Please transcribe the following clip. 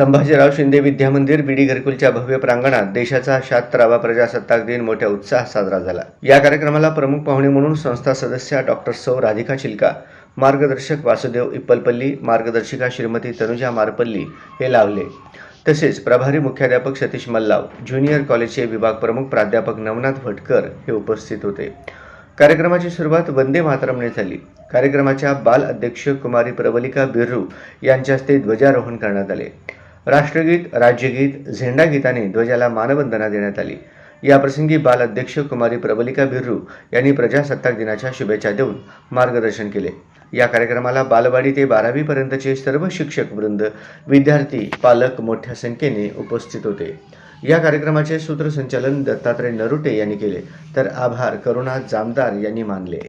Sambhajirao Shinde Vidyamandir B D घरकुलच्या भव्य प्रांगणात देशाचा शात्रावा प्रजासत्ताक दिन मोठ्या उत्साहात साजरा झाला. या कार्यक्रमाला प्रमुख पाहुणे म्हणून संस्था सदस्या डॉक्टर सौ राधिका चिलका मार्गदर्शक वासुदेव इप्पलपल्ली मार्गदर्शिका श्रीमती तनुजा मारपल्ली हे लावले. तसेच प्रभारी मुख्याध्यापक सतीश मल्लाव ज्युनियर कॉलेजचे विभाग प्रमुख प्राध्यापक नवनाथ भटकर हे उपस्थित होते. कार्यक्रमाची सुरुवात वंदे मातरमने झाली. कार्यक्रमाच्या बाल अध्यक्ष कुमारी प्रबलिका बिर्रू यांच्या हस्ते ध्वजारोहण करण्यात आले. राष्ट्रगीत राज्यगीत झेंडा गीताने ध्वजाला मानवंदना देण्यात आली. याप्रसंगी बाल अध्यक्ष कुमारी प्रबलिका बिर्रू यांनी प्रजासत्ताक दिनाच्या शुभेच्छा देऊन मार्गदर्शन केले. या कार्यक्रमाला बालवाडी ते बारावी पर्यंतचे सर्व शिक्षक वृंद विद्यार्थी पालक मोठ्या संख्येने उपस्थित होते. या कार्यक्रमाचे सूत्रसंचालन दत्तात्रय नरुटे यांनी केले. तर आभार करुणा जामदार यांनी मानले.